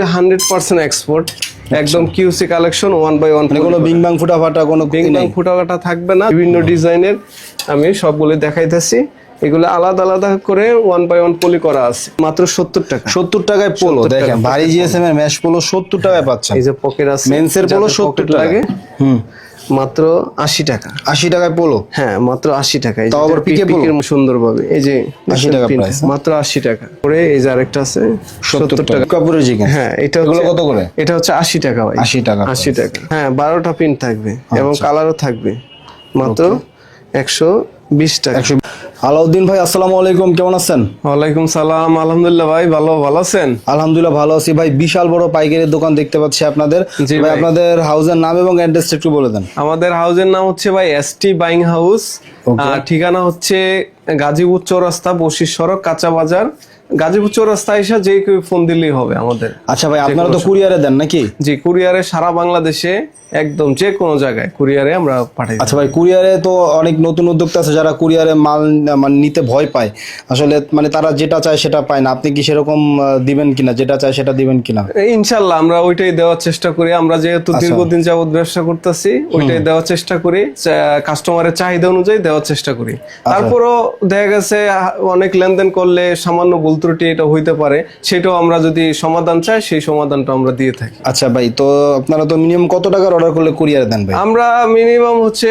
সবগুলি hundred percent export একদম QC collection one by one কোনো বিং বাং ফুটা ফাটা কোনো বিং বাং ফুটাকাটা থাকবে না বিভিন্ন ডিজাইনের আমি সবগুলো দেখাইতেছি। এগুলো আলাদা আলাদা করে ওয়ান বাই ওয়ান পলি করা আছে। মাত্র সত্তর টাকা। সত্তর টাকায় পোলো দেখেন ভারী জিএসএম এর ম্যাশ পোলো সত্তর টাকায় পাচ্ছেন। এই যে পকেট আছে মেন্সের পোলো সত্তর টাকা হুম। মাত্র আশি টাকা। আশি টাকায় পোলো? হ্যাঁ মাত্র আশি টাকায়। তাও আবার পিকে পিকের সুন্দর ভাবে এই যে 80 টাকা? মাত্র আশি টাকা। করে এই যে আরেকটা আছে সত্তর টাকা। কাপড়ের জিকেন হ্যাঁ এটা হলো কত করে? এটা হচ্ছে আশি টাকা ভাই। আশি টাকা আশি টাকা। হ্যাঁ বারোটা প্রিন্ট থাকবে। এবং কালারও থাকবে। মাত্র একশো বিশ টাকা। একশো আলাউদ্দিন ভাই আসসালামু আলাইকুম কেমন আছেন? ওয়ালাইকুম সালাম আলহামদুলিল্লাহ ভাই ভালো ভালো আছেন? আলহামদুলিল্লাহ ভালো আছি। ভাই বিশাল বড় পাইকারির দোকান দেখতে পাচ্ছি আপনাদের। ভাই। আপনাদের হাউসের নাম এবং অ্যাড্রেসটা একটু বলে দেন। আমাদের হাউসের নাম হচ্ছে ভাই এস টি বাইং হাউস। ঠিকানা হচ্ছে গাজীপুর চৌরাস্তা বশির সড়ক কাঁচা বাজার গাজীপুর চৌরাস্তা এসে যে কেউ ফোন দিলেই হবে আমাদের। আচ্ছা ভাই আপনারা তো কুরিয়ারে দেন নাকি? জি কুরিয়ারে সারা বাংলাদেশে একদম যে কোনো জায়গায় কুরিয়ারে আমরা পাঠাই আচ্ছা ভাই কুরিয়ারে তো অনেক নতুন উদ্যোক্তা আছে যারা কুরিয়ারে মাল মানে নিতে ভয় পায়। আসলে মানে তারা যেটা চায় সেটা পায় না। আপনি কি সেরকম দিবেন কিনা? যেটা চায় সেটা দিবেন কিনা? ইনশাল্লাহ আমরা ওইটাই দেওয়ার চেষ্টা করি। আমরা যেহেতু আচ্ছা। দীর্ঘদিন যাবত ব্যবসা করতেছি ওইটাই দেওয়ার চেষ্টা করি। কাস্টমারের চাহিদা অনুযায়ী দেওয়ার চেষ্টা করি। আচ্ছা। তারপরও দেখা গেছে অনেক লেনদেন করলে সামান্য ভুল ত্রুটি এটা হইতে পারে সেটাও আমরা যদি সমাধান চাই সেই সমাধানটা আমরা দিয়ে থাকি। আচ্ছা ভাই তো আপনারা তো মিনিমাম কত টাকার অর্ডার করলে কুরিয়ারে দেন ভাই? আমরা মিনিমাম হচ্ছে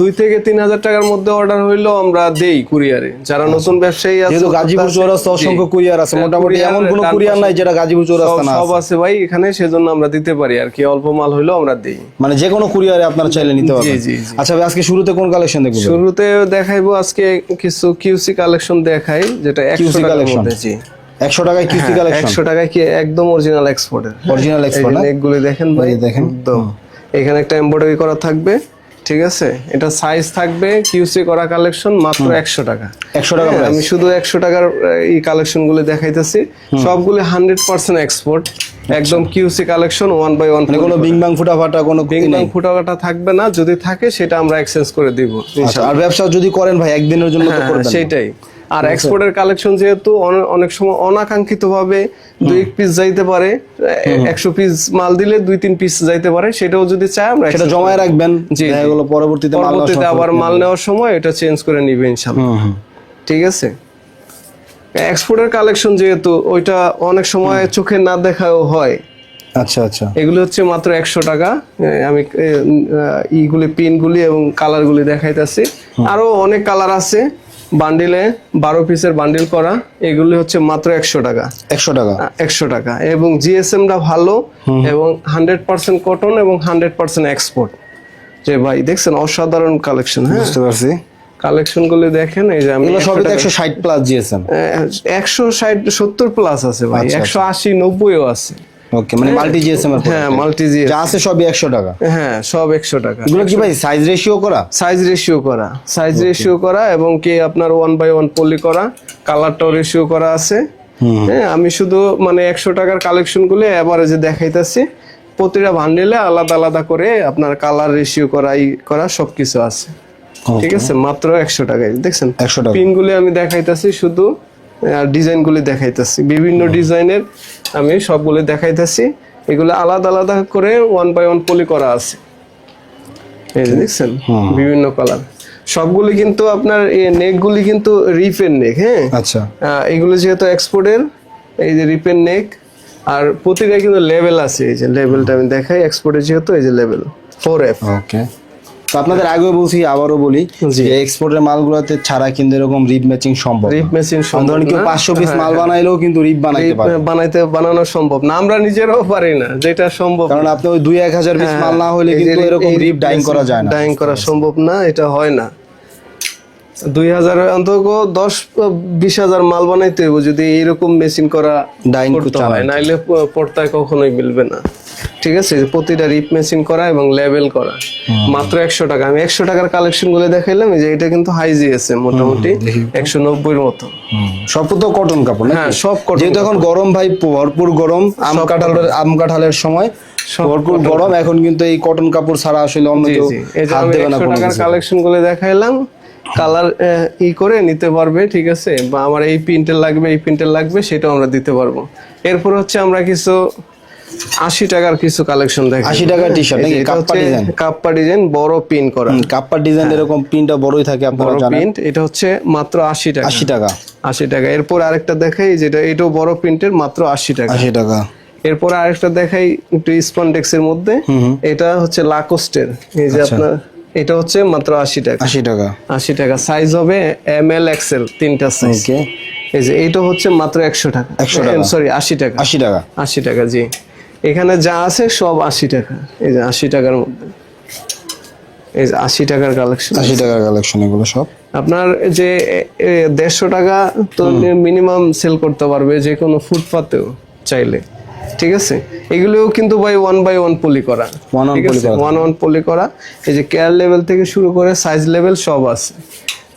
দুই থেকে তিন হাজার টাকার মধ্যে অর্ডার হইলেও আমরা দেই কুরিয়ারে যারা নতুন ব্যবসায়ী আছে আচ্ছা। যেহেতু গাজীপুর চৌরাস্তা অসংখ্য কুরিয়ার আছে মোটামুটি এমন কোনো কুরিয়ার নাই যেটা গাজীপুর চৌরাস্তা না সব আছে। ভাই এখানে সেজন্য আমরা দিতে পারি আর কি অল্প মাল হইলেও আমরা দিই। মানে যে কোনো কুরিয়ারে আপনারা চাইলে নিতে পারবেন। আচ্ছা ভাই আজকে শুরুতে কোন কালেকশন দেখব? শুরুতে দেখাইবো আজকে কিছু কিউসি কালেকশন দেখাই যেটা একশো QC মধ্যে জি। টাকায় কিস্তি কালেকশন একশো টাকায় কি একদম অরিজিনাল এক্সপোর্টের অরিজিনাল এক্সপোর্ট দেখেন ভাই দেখেন। একদম। এখানে একটা এমব্রয়ডারি করা থাকবে ঠিক আছে? এটা সাইজ থাকবে কিউসি করা কালেকশন মাত্র একশো টাকা। একশো টাকা হ্যাঁ, আমি শুধু একশো টাকার এই কালেকশনগুলো দেখাইতেছি সবগুলি হান্ড্রেড পার্সেন্ট এক্সপোর্ট একদম QC collection one by one কোনো বিং বাং ফুটা ফাটা কোনো বিং বাং ফুটাকাটা থাকবে না যদি থাকে সেটা আমরা এক্সচেঞ্জ করে দিব আচ্ছা, আর ব্যবসা যদি করেন ভাই একদিনের জন্য তো আর এক্সপোর্টের কালেকশন যেহেতু অনেক সময় অনাকাঙ্ক্ষিত ভাবে দুই পিস যাইতে পারে একশো পিস মাল দিলে দুই তিন পিস যাইতে পারে সেটাও যদি চাই আমরা সেটা জমায় রাখবেন জি। এগুলো পরবর্তীতে পরবর্তীতে আবার মাল নেওয়ার সময় এটা চেঞ্জ করে নিবে ইনশাল্লাহ হুম, হুম। ঠিক আছে? এক্সপোর্টের কালেকশন যেহেতু ওইটা অনেক সময় চোখে না দেখাও হয়। আচ্ছা আচ্ছা। এগুলো হচ্ছে মাত্র একশো টাকা। আমি ইগুলি পিনগুলি এবং কালারগুলি দেখাইতেছি। আরও অনেক কালার আছে। বান্ডিলে বারো পিসের বান্ডিল করা এগুলি হচ্ছে মাত্র একশো টাকা। একশো টাকা। একশো টাকা। এবং জিএসএমটা ভালো এবং হান্ড্রেড পার্সেন্ট কটন এবং হান্ড্রেড পার্সেন্ট এক্সপোর্ট যে ভাই দেখছেন অসাধারণ কালেকশন হ্যাঁ? বুঝতে পারছি। কালেকশন গুলি দেখেন এই যে আমি সবই একশো ষাট প্লাস জিএসএম একশো ষাট সত্তর প্লাস আছে ভাই আচ্ছা, একশো আশি নব্বইও আছে। ওকে মানে মাল্টি জিএসএম এর হ্যাঁ মাল্টি জি যা আছে সবই একশো টাকা। হ্যাঁ সব একশো টাকা। এগুলো কি ভাই সাইজ রেশিও করা? সাইজ রেশিও করা। সাইজ রেশিও করা এবং কি আপনার ওয়ান বাই ওয়ান পলি করা। কালারটাও রেশিও করা আছে। হ্যাঁ আমি শুধু মানে একশো টাকার কালেকশনগুলো এভারেজে দেখাইতেছি। প্রতিটা ভান্ডেলে আলাদা আলাদা করে আপনার কালার রেশিও করা ই করা সবকিছু আছে। ঠিক আছে? মাত্র একশো টাকায়। দেখছেন? একশো টাকা। পিনগুলি আমি দেখাইতেছি শুধু আর ডিজাইনগুলি দেখাইতেছি। বিভিন্ন ডিজাইনের আমি সবগুলি দেখাইতেছি। এগুলো আলাদা আলাদা করে ওয়ান বাই ওয়ান পলি করা আছে। এই যে দেখছেন? বিভিন্ন কালার সবগুলি কিন্তু আপনার নেকগুলি কিন্তু রিপের নেক হ্যাঁ? আচ্ছা। এগুলো যেহেতু এক্সপোর্টের এই যে রিপের নেক আর প্রতিটা কিন্তু লেভেল আছে। এই যে লেভেলটা আমি দেখাই এক্সপোর্টের যেহেতু এই যে লেভেল ফোর এফ ওকে তো আপনাদের আগেও বলছি আবারও বলি যে এক্সপোর্টের মালগুলোতে ছাড়া কিন্তু এরকম রিপ ম্যাচিং সম্ভব রিপ মেশিন ধরেন কেউ পাঁচশো পিস মাল বানাইলেও কিন্তু রিপ বানাইতে পারে বানাইতে বানানো সম্ভব না। আমরা নিজেরাও পারি না যেটা সম্ভব। কারণ আপনি ওই দুই এক হাজার পিস মাল না হলে কিন্তু এরকম রিপ ডাইং করা যায় না। ডাইং করা সম্ভব না এটা হয় না। দুই হাজার অন্তত দশ বিশ হাজার মাল বানাইতে হইব যদি এইরকম মেশিন করা ডাইং করতে হয় নাইলে পর্দায় কখনোই মিলবে না। ঠিক আছে? প্রতিটা রিপ মেশিন করা এবং লেভেল করা। মাত্র একশো টাকা। আমি একশো টাকার কালেকশনগুলো দেখাইলাম যে এটা কিন্তু হাই জিএসএ মোটামুটি একশো নব্বইয়ের মতো। সব তো কটন কাপড় হ্যাঁ সব cotton যেহেতু এখন গরম ভাই ভরপুর গরম আম কাঁঠালের আম কাঁঠালের সময় ভরপুর গরম। এখন কিন্তু এই কটন কাপড় ছাড়া আসলে অন্য কেউ হাত দেবে না টাকার কালেকশনগুলো দেখাইলাম। কালার ই করে নিতে পারবে ঠিক আছে? বা আমার এই প্রিন্টের লাগবে এই প্রিন্টের লাগবে সেটাও আমরা দিতে পারব। এরপর হচ্ছে আমরা কিছু আশি টাকার কিছু কালেকশন দেখি 80 টাকার t-shirt নাকি? Kappa design? কাপ্পা ডিজাইন বড় করা কাপ্পার ডিজাইন এরকম প্রিন্টটা বড়ই থাকে আপনারা জানেন প্রিন্ট এটা হচ্ছে মাত্র আশি টাকা আশি টাকা আশি টাকা এরপর আরেকটা দেখাই যেটা এটাও বড় প্রিন্টের মাত্র আশি টাকা আশি টাকা এরপর আরেকটা দেখাই একটু স্পন্ডেক্স এর মধ্যে এটা হচ্ছে লাকোস্টের এই যে আপনার এটা হচ্ছে মাত্র আশি টাকা আশি টাকা আশি টাকা সাইজ হবে এম এল এক্সেল তিনটা সাইজ এই যে এইটা হচ্ছে মাত্র একশো টাকা 100 টাকা। সরি আশি টাকা আশি টাকা আশি টাকা জি এখানে যা আছে সব আশি টাকা। এই যে আশি টাকার মধ্যে। এই যে আশি টাকার কালেকশন আশি টাকার কালেকশন এগুলো সব? আপনার যে দেড়শো টাকা তো মিনিমাম সেল করতে পারবে যে কোনো ফুটপাতেও চাইলে। ঠিক আছে? এগুলোও কিন্তু ভাই ওয়ান বাই ওয়ান পলি করা। ঠিক poly আছে? করা। ওয়ান ওয়ান পলি করা। এই যে কেয়ার লেভেল থেকে শুরু করে সাইজ লেভেল সব আছে।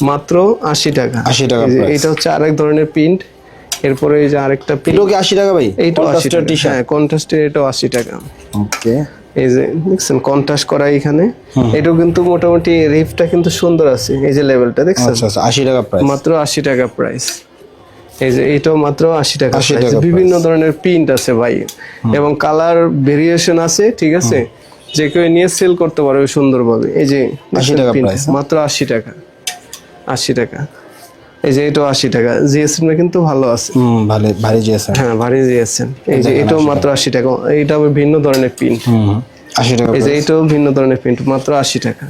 মাত্র আশি টাকা। 80 টাকা। এটা হচ্ছে আরেক ধরনের প্রিন্ট এরপরে এই যে আরেকটা এটাও কি আশি টাকা ভাই? এইটাও আশি Contrasted টাকা। T-shirt? হ্যাঁ কন্ট্রাস্টের এটাও আশি টাকা। ওকে এই যে দেখছেন কন্ট্রাস্ট করা এখানে। এটাও কিন্তু মোটামুটি রিফটা কিন্তু সুন্দর আছে এই যে লেভেলটা দেখছেন? আচ্ছা আচ্ছা আশি টাকা প্রাইস মাত্র আশি টাকা প্রাইস এই যে এটাও মাত্র আশি টাকা 80 price। বিভিন্ন ধরনের প্রিন্ট আছে ভাই। এবং কালার ভেরিয়েশন আছে ঠিক আছে? যে কেউ নিয়ে সেল করতে পারবে সুন্দরভাবে। এই যে 80 টাকা print, price, মাত্র আশি টাকা আশি টাকা। এই যে এটাও আশি টাকা। জিএসএম কিন্তু ভালো আছে। ভালো ভারী জিএসএম। হ্যাঁ ভারী জিএসএম। এই যে এটাও মাত্র আশি টাকা। আবার ভিন্ন ধরনের প্রিন্ট হুম আশি টাকা এই যে এটাও ভিন্ন ধরনের প্রিন্ট মাত্র আশি টাকা।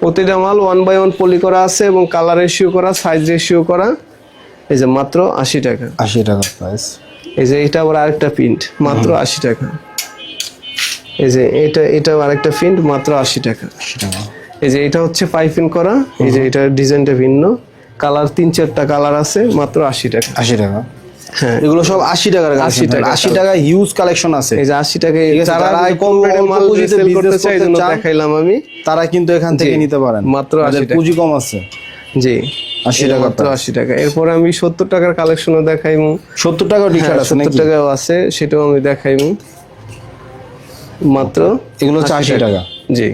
প্রতিটা মাল ওয়ান বাই ওয়ান পলি করা আছে এবং কালার রেশিও করা সাইজ রেশিও করা এই যে মাত্র আশি টাকা। আশি টাকা প্রাইস এই যে এটা আবার আরেকটা প্রিন্ট মাত্র আশি টাকা। এই যে এটা এটা আরেকটা প্রিন্ট মাত্র আশি টাকা। এই যে এটা হচ্ছে পাইপিং করা এই যে এটা ডিজাইনটা ভিন্ন। কালার তিন চারটা কালার আছে মাত্র আশি টাকা। আশি টাকা। হ্যাঁ। এগুলো সব আশি টাকার 80 টাকা। আশি টাকা হিউজ কালেকশন আছে। এই যে আশি টাকায় যারা কম মাল পুঁজিতে করতে দেখাইলাম আমি। তারা কিন্তু এখান থেকে নিতে পারেন। মাত্র তাদের 80 টাকা। পুঁজি কম আছে। জি। 80 এটা টাকা মাত্র আশি টাকা। এরপর আমি সত্তর টাকার কালেকশনও দেখাইমু। সত্তর টাকা টি আছে সত্তর টাকাও আছে সেটাও আমি দেখাইমু। মাত্র এগুলো হচ্ছে আশি টাকা। জি।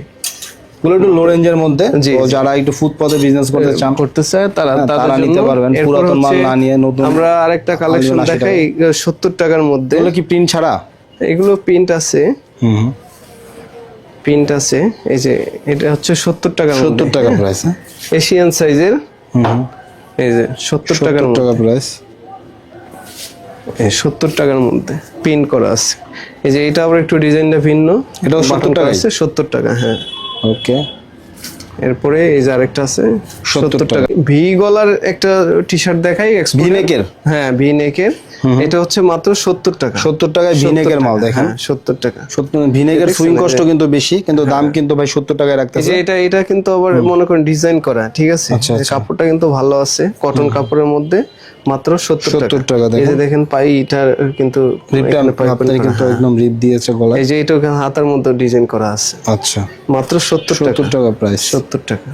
এগুলো একটু লো রেঞ্জের মধ্যে যারা একটু ফুটপাতে বিজনেস করতে চান করতে চায় তারা হ্যাঁ, তারা নিতে পারবেন। পুরাতন মাল না নিয়ে নতুন আমরা আরেকটা কালেকশন দেখাই সত্তর টাকার মধ্যে। এগুলো কি প্রিন্ট ছাড়া? এগুলো প্রিন্ট আছে। হুম প্রিন্ট আছে। এই যে এটা হচ্ছে সত্তর টাকার সত্তর মধ্যে টাকা প্রাইস হ্যাঁ। এশিয়ান সাইজের হুম এই যে সত্তর টাকার মধ্যে। টাকা প্রাইস সত্তর টাকার মধ্যে প্রিন্ট করা আছে। এই যে এটা আবার একটু ডিজাইনটা ভিন্ন। এটাও 70 বাটন করা টাকাই? আছে সত্তর টাকা হ্যাঁ। ওকে এরপরে এই যে আরেকটা আছে সত্তর টাকা। ভি গলার একটা টি শার্ট দেখাই ভি নেকের হ্যাঁ ভি নেকের এটা হচ্ছে মাত্র সত্তর টাকা। সত্তর টাকায় ভিনেকের মাল দেখেন। হ্যাঁ সত্তর টাকা। ভিনেগার সুইং কষ্ট কিন্তু বেশি কিন্তু দাম কিন্তু ভাই সত্তর টাকায় এই রাখতেছে যে এটা এটা কিন্তু আবার মনে করেন ডিজাইন করা ঠিক আছে? আচ্ছা, কাপড়টা কিন্তু ভালো আছে কটন কাপড়ের মধ্যে। মাত্র সত্তর টাকা। 70 টাকা এই যে দেখেন। পাই এটার কিন্তু কিন্তু একদম রিপ দিয়েছে গলায়। এই যে এটা হাতার মধ্যে ডিজাইন করা আছে। আচ্ছা। মাত্র সত্তর সত্তর টাকা প্রাইস সত্তর টাকা।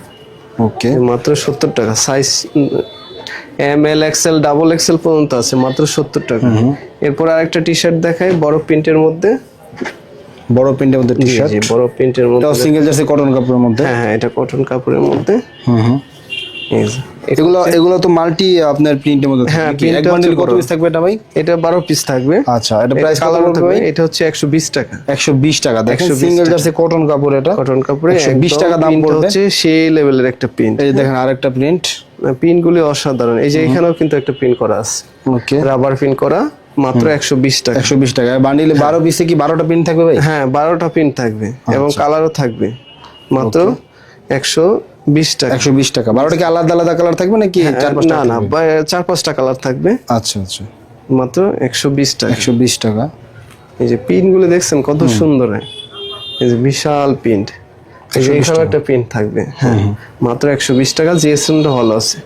ওকে মাত্র সত্তর টাকা। Size M L XL double XL পর্যন্ত আছে মাত্র সত্তর টাকা। এরপর আরেকটা টি শার্ট দেখাই বড় প্রিন্টের মধ্যে। বড় প্রিন্টের মধ্যে টি শার্ট বড় প্রিন্টের মধ্যে সিঙ্গেল জার্সি কটন কাপড়ের মধ্যে? হ্যাঁ হ্যাঁ এটা কটন কাপড়ের মধ্যে। হুম হুম। এগুলো এগুলো তো মাল্টি আপনার প্রিন্টের মধ্যে হ্যাঁ? এক বান্ডিল কত পিস থাকবে এটা ভাই? এটা বারো পিস থাকবে। আচ্ছা এটা প্রাইস কত থাকবে? ভাই এটা হচ্ছে একশো বিশ টাকা। একশো বিশ টাকা। দেখেন 120 সিঙ্গেল জার্সি কটন কাপড় এটা। কটন কাপড়ে 120 টাকা দাম পড়বে। হচ্ছে সেই লেভেলের একটা প্রিন্ট এই দেখেন আরেকটা প্রিন্ট প্রিন্ট গুলি অসাধারণ। এই যে এখানেও কিন্তু একটা প্রিন্ট করা আছে। ওকে রাবার প্রিন্ট করা মাত্র একশো বিশ টাকা। একশো বিশ টাকা। বান্ডিলে বারো পিসে কি বারোটা প্রিন্ট থাকবে ভাই? হ্যাঁ বারোটা প্রিন্ট থাকবে। এবং আচ্ছা। কালারও থাকবে। মাত্র একশো বিশ টাকা। একশো বিশ টাকা। বারোটা কি আলাদা আলাদা কালার থাকবে নাকি পাঁচটা না চার পাঁচটা কালার থাকবে। আচ্ছা আচ্ছা। মাত্র একশো বিশ টাকা। একশো বিশ টাকা। এই যে দেখছেন কত সুন্দর। হয়। এই যে বিশাল প্রিন্ট একটা প্রিন্ট থাকবে। হ্যাঁ মাত্র একশো বিশ টাকা। জিএসএমটা ভালো আছে।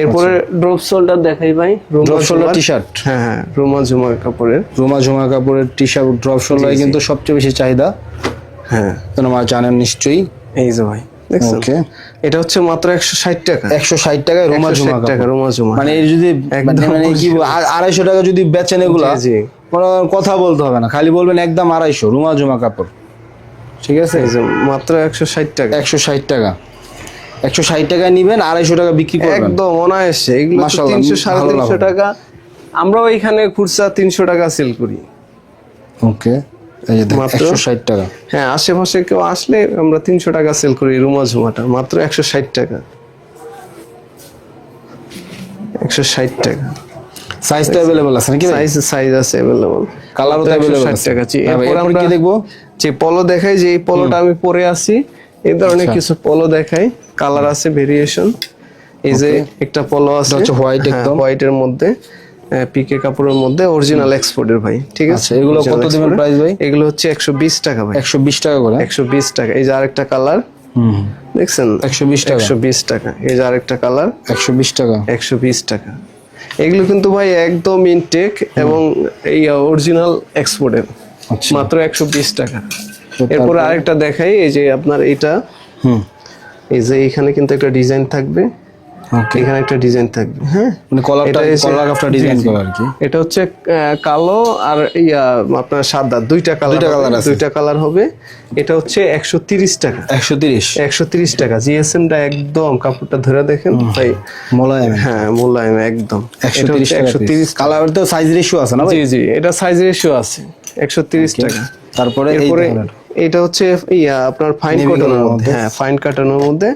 এরপরে ড্রপ শোল্ডার দেখাই ভাই। Ruma drop shoulder T shirt হ্যাঁ হ্যাঁ রুমা ঝুমা কাপড়ের। রোমা ঝোমা কাপড়ের টি শার্ট ড্রপ শোল্ডার কিন্তু সবচেয়ে বেশি চাহিদা। হ্যাঁ। তোমার জানেন নিশ্চয়ই। এই যে ভাই দেখছেন? ওকে এটা হচ্ছে মাত্র একশো ষাট টাকা। একশো ষাট টাকায় রোমা 160 ঝোমা টাকা রুমা ঝুমা মানে যদি একদম মানে কি আড়াইশো টাকা যদি বেচেন এগুলা কথা বলতে হবে না খালি বলবেন একদম আড়াইশো রুমা ঝুমা কাপড়। ঠিক আছে? যে মাত্র একশো ষাট টাকা। একশো ষাট টাকা। একশো ষাট টাকায় নিবেন আড়াইশো টাকা বিক্রি করবেন। একদম অনায়াসে এগুলো তিনশো সাড়ে তিনশো টাকা। আমরাও এখানে খুচরা তিনশো টাকা সেল করি। ওকে মাত্র? ষাট টাকা। হ্যাঁ আশেপাশে কেউ আসলে আমরা তিনশো টাকা সেল করি রুমা ঝুমাটা মাত্র একশো ষাট টাকা। একশো ষাট টাকা। সাইজ তো আছে নাকি সাইজ সাইজ আছে অ্যাভেলেবল কালারও তো অ্যাভেলেবল আছে। টাকা জি। এরপর আমরা কি দেখব? যে পলো দেখাই যে এই পলোটা আমি পরে আছি এই ধরনের কিছু পলো দেখাই। কালার আছে ভেরিয়েশন এই যে একটা পলো আছে। হচ্ছে white একদম। হোয়াইটের মধ্যে। পিকে কাপড়ের মধ্যে অরিজিনাল এক্সপোর্টের ভাই ঠিক আছে? আচ্ছা, এগুলো কত দিবেন export-এর। ভাই? এগুলো হচ্ছে একশো বিশ টাকা ভাই। একশো বিশ টাকা করে? একশো বিশ টাকা। এই যে আরেকটা কালার হুম। দেখছেন? একশো বিশ টাকা? একশো বিশ টাকা। এই যে আরেকটা কালার একশো বিশ টাকা? একশো বিশ টাকা। এগুলো কিন্তু ভাই একদম ইনটেক এবং এই অরিজিনাল এক্সপোর্টের আচ্ছা। মাত্র একশো বিশ টাকা। এরপর আরেকটা দেখাই এই যে আপনার এটা। হুম। এই যে এখানে কিন্তু একটা ডিজাইন থাকবে। এখানে একটা ডিজাইন থাকবে হ্যাঁ? মানে কলারটা কলার ডিজাইন। করা আর কি? এটা হচ্ছে কালো আর ইয়া আপনার সাদা দুইটা কালার দুইটা colour আছে। দুইটা কালার হবে। এটা হচ্ছে একশো তিরিশ টাকা। একশো তিরিশ? একশো তিরিশ টাকা। জিএসএমটা একদম কাপড়টা ধরে দেখেন ভাই। মোলায়েম। হ্যাঁ মোলায়েম একদম। একশো তিরিশ টাকা একশো তিরিশ কালার তো সাইজ রেশিও আছে না ভাই? জি জি এটা সাইজ রেশিও আছে। একশো তিরিশ টাকা। তারপরে এরপরে এটা হচ্ছে ইয়া আপনার ফাইন কটনের মধ্যে। হ্যাঁ ফাইন কাটনের মধ্যে।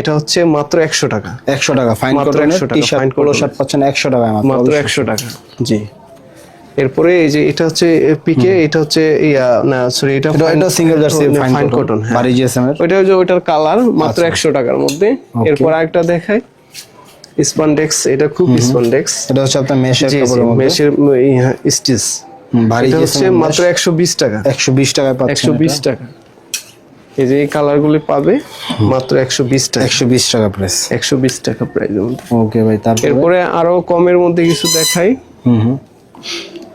এটা হচ্ছে মাত্র একশো টাকা। একশো টাকা ফাইন কটনের টি শার্ট পোলো শার্ট পাচ্ছেন একশো টাকায় মাত্র। একশো টাকা। জি। এরপরে এই যে এটা হচ্ছে পিকে এটা হচ্ছে ইয়া না সরি এটা এটা সিঙ্গেল জার্সি ফাইন কটন বাড়ি জিএসএম এর ওইটা হচ্ছে ওইটার কালার মাত্র আচ্ছা। একশো টাকার মধ্যে। এরপর আরেকটা দেখাই। স্পন্ডেক্স এটা খুব স্পন্ডেক্স এটা হচ্ছে আপনার মেশের কাপড়ের মধ্যে। মেশের স্টিচ এটা হচ্ছে মাত্র একশো বিশ টাকা। একশো বিশ টাকায় একশো বিশ টাকা। এই যে এই কালার গুলি পাবে মাত্র একশো বিশ টাকা। একশো বিশ টাকা প্রাইস একশো বিশ টাকা মধ্যে। ওকে ভাই তারপরে? এরপরে আরও কমের মধ্যে কিছু দেখাই। হুম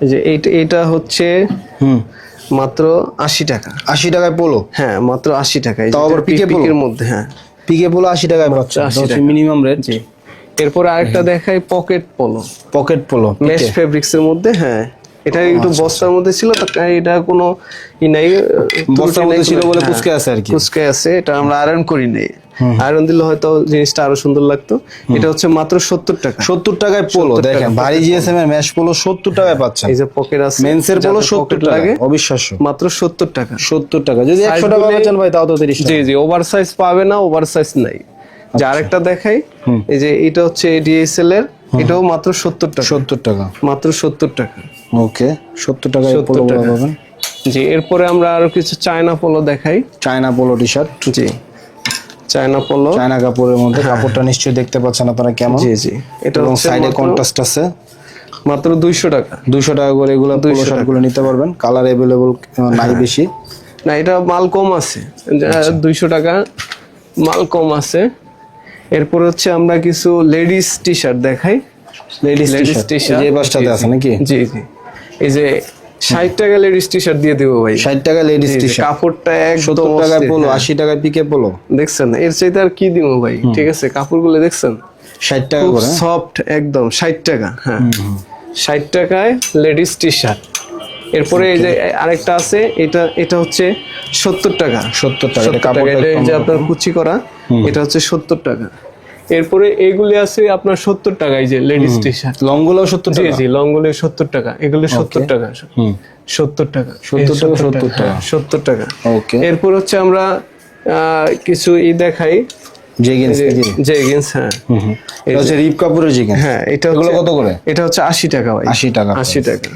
এই যে এইটা এটা হচ্ছে হুম। মাত্র আশি টাকা। আশি টাকায় পোলো? হ্যাঁ মাত্র আশি টাকা এই তাও আবার পিকে পিকের মধ্যে হ্যাঁ। পিকে পোলো আশি টাকায় 80 টাকা। মিনিমাম রেট জি এরপরে আরেকটা দেখাই pocket polo pocket polo mesh fabrics এর মধ্যে হ্যাঁ। এটা একটু বস্তার মধ্যে ছিল এটা কোনো ই নাই বস্তার মধ্যে ছিল বলে হ্যাঁ, কুচকে আছে আর কি। কুচকে আছে এটা আমরা আয়রন করি নাই। আয়রন দিলে হয়তো জিনিসটা আরও সুন্দর লাগতো। এটা হচ্ছে মাত্র সত্তর টাকা। সত্তর টাকায় পোলো দেখেন ভারী জিএসএম এর ম্যাশ পোলো সত্তর টাকায় পাচ্ছেন। এই যে পকেট আছে মেন্সের পোলো সত্তর লাগে। অবিশ্বাস্য। মাত্র সত্তর টাকা। সত্তর টাকা। যদি একশো টাকা পাচ্ছেন ভাই তাও তো তিরিশ জি জি ওভার সাইজ পাবে না ওভার সাইজ নাই। যে আরেকটা দেখাই এই যে এটা হচ্ছে ডিএসএল এর এটাও মাত্র সত্তর টাকা। সত্তর টাকা। মাত্র সত্তর টাকা। ওকে সত্তর টাকায় পোলো টাকা। পাবেন। জি এরপরে আমরা আরও কিছু চায়না পোলো দেখাই। চায়না পোলো টি শার্ট জি চায়না পোলো। চায়না কাপড়ের মধ্যে কাপড়টা নিশ্চয়ই দেখতে পাচ্ছেন আপনারা কেমন। জি জি এটা সাইডে কন্ট্রাস্ট আছে। মাত্র দুইশো টাকা। দুইশো টাকা করে এগুলো পোলো শার্টগুলো নিতে পারবেন। কালার অ্যাভেলেবল নাই বেশি। না এটা মাল কম আছে। আচ্ছা। দুইশো টাকা মাল কম আছে। এরপর হচ্ছে আমরা কিছু লেডিস টি শার্ট দেখাই। Ladies T shirt T shirt যে বাসটাতে আছে নাকি? জি জি। এই যে ষাট টাকা লেডিস টি শার্ট দিয়ে দেবো ভাই। ষাট টাকা লেডিস টি শার্ট কাপড়টা একদম সত্তর টাকায় পোলো হ্যাঁ। আশি টাকায় পিকে পোলো দেখছেন এর চাইতে আর কি দিব ভাই? ঠিক আছে কাপড়গুলো দেখছেন? ষাট টাকা খুব করে সফট একদম ষাট টাকা হ্যাঁ। ষাট টাকায় লেডিস টি শার্ট এরপরে এই যে আরেকটা আছে এটা এটা হচ্ছে সত্তর টাকা। সত্তর টাকা এটা 70 টাকা কাপড়টা এটা এই একটু যে আপনার কুচি করা এটা হচ্ছে সত্তর টাকা। এরপরে এগুলি আছে আপনার সত্তর টাকা এই যে লেডিস টি শার্ট লংগুলো সত্তর জি টাকা? জি লংগুলি সত্তর টাকা এগুলি সত্তর টাকা। সত্তর টাকা। 70 টাকা, সত্তর টাকা ওকে এরপর হচ্ছে আমরা কিছু ই দেখাই। জেগিন্স নাকি? জেগিন্স হ্যাঁ। হুম এটা হচ্ছে রিপ জেগিন্স হ্যাঁ এটা এগুলো কত করে? এটা হচ্ছে আশি টাকা ভাই। আশি টাকা আশি টাকা।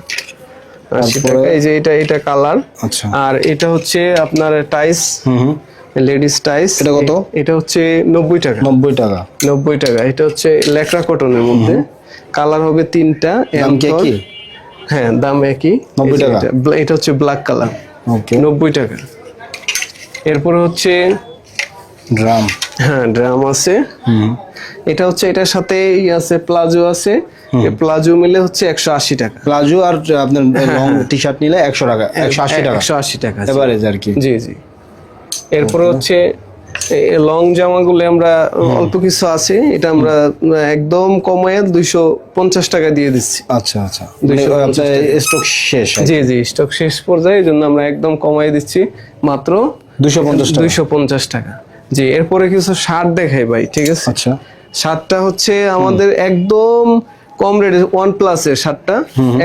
আশি টাকা। এই যে এটা এটা কালার আচ্ছা। আর এটা হচ্ছে আপনার টাইস হুম। লেডিস টাইস এটা কত? এটা হচ্ছে নব্বই টাকা। নব্বই টাকা। নব্বই টাকা। এটা হচ্ছে লেকড়া কটনের মধ্যে। কালার হবে তিনটা? হ্যাঁ দাম একই। 90 এই যে টাকা? এটা, হচ্ছে ব্ল্যাক কালার। ওকে। নব্বই টাকা। এরপরে হচ্ছে ড্রাম। হ্যাঁ ড্রাম আছে। হুম। এটা হচ্ছে এটার সাথে ই আছে প্লাজো আছে। প্লাজো মিলে হচ্ছে একশো আশি টাকা। প্লাজো আর আপনার টি শার্ট নিলে একশো টাকা একশো আশি টাকা। একশো আশি টাকা। এভারেজ আর কি। জি জি। এরপরে হচ্ছে লং জামাগুলো আমরা অল্প কিছু আছে এটা আমরা একদম কমায় দুইশো পঞ্চাশ টাকা দিয়ে দিচ্ছি। আচ্ছা আচ্ছা। মানে স্টক শেষ জি জি স্টক শেষ পর্যায়ে এই জন্য আমরা একদম কমাই দিচ্ছি মাত্র দুইশো পঞ্চাশ দুইশো পঞ্চাশ টাকা। জি এরপরে কিছু শার্ট দেখাই ভাই ঠিক আছে? আচ্ছা। শার্টটা হচ্ছে আমাদের একদম কম রেটে ওয়ান প্লাসের শার্টটা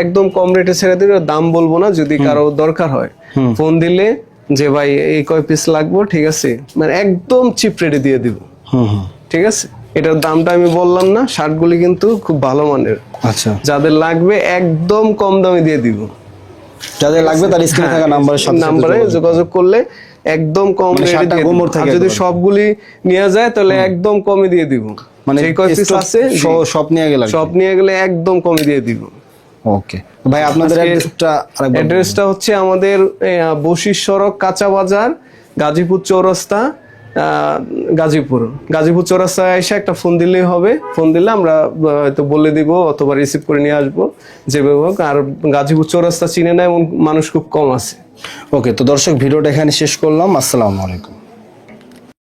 একদম কম রেটে ছেড়ে দিলে দাম বলব না যদি কারও দরকার হয়। ফোন দিলে যে ভাই এই কয় পিস লাগবো? ঠিক আছে। মানে একদম চিপ রেটে দিয়ে দিব। ঠিক আছে? এটার দামটা আমি বললাম না শার্টগুলি কিন্তু খুব ভালো মানের। আচ্ছা। যাদের লাগবে একদম কম দামে দিয়ে দিব। যাদের লাগবে তার স্ক্রিনে থাকা নাম্বারের সাথে নাম্বারে যোগাযোগ করলে একদম কম মানে রেটে দিয়ে গোমর দিব। যদি। সবগুলি নেওয়া যায় তাহলে একদম কমে দিয়ে দিব। মানে কয় পিস আছে সব নিয়ে গেলে সব নিয়ে গেলে একদম কমে দিয়ে দিব। ওকে। ভাই আপনাদের অ্যাড্রেসটা। অ্যাড্রেসটা হচ্ছে আমাদের বশির সড়ক কাঁচা বাজার গাজীপুর চৌরাস্তা গাজীপুর। গাজীপুর চৌরাস্তায় এসে একটা ফোন দিলেই হবে। ফোন দিলে আমরা হয়তো বলে দিব অথবা রিসিভ করে নিয়ে আসব যেভাবে হোক। আর গাজীপুর চৌরাস্তা চিনে না এমন মানুষ খুব কম আছে। ওকে তো দর্শক ভিডিওটা এখানে শেষ করলাম। আসসালামু আলাইকুম।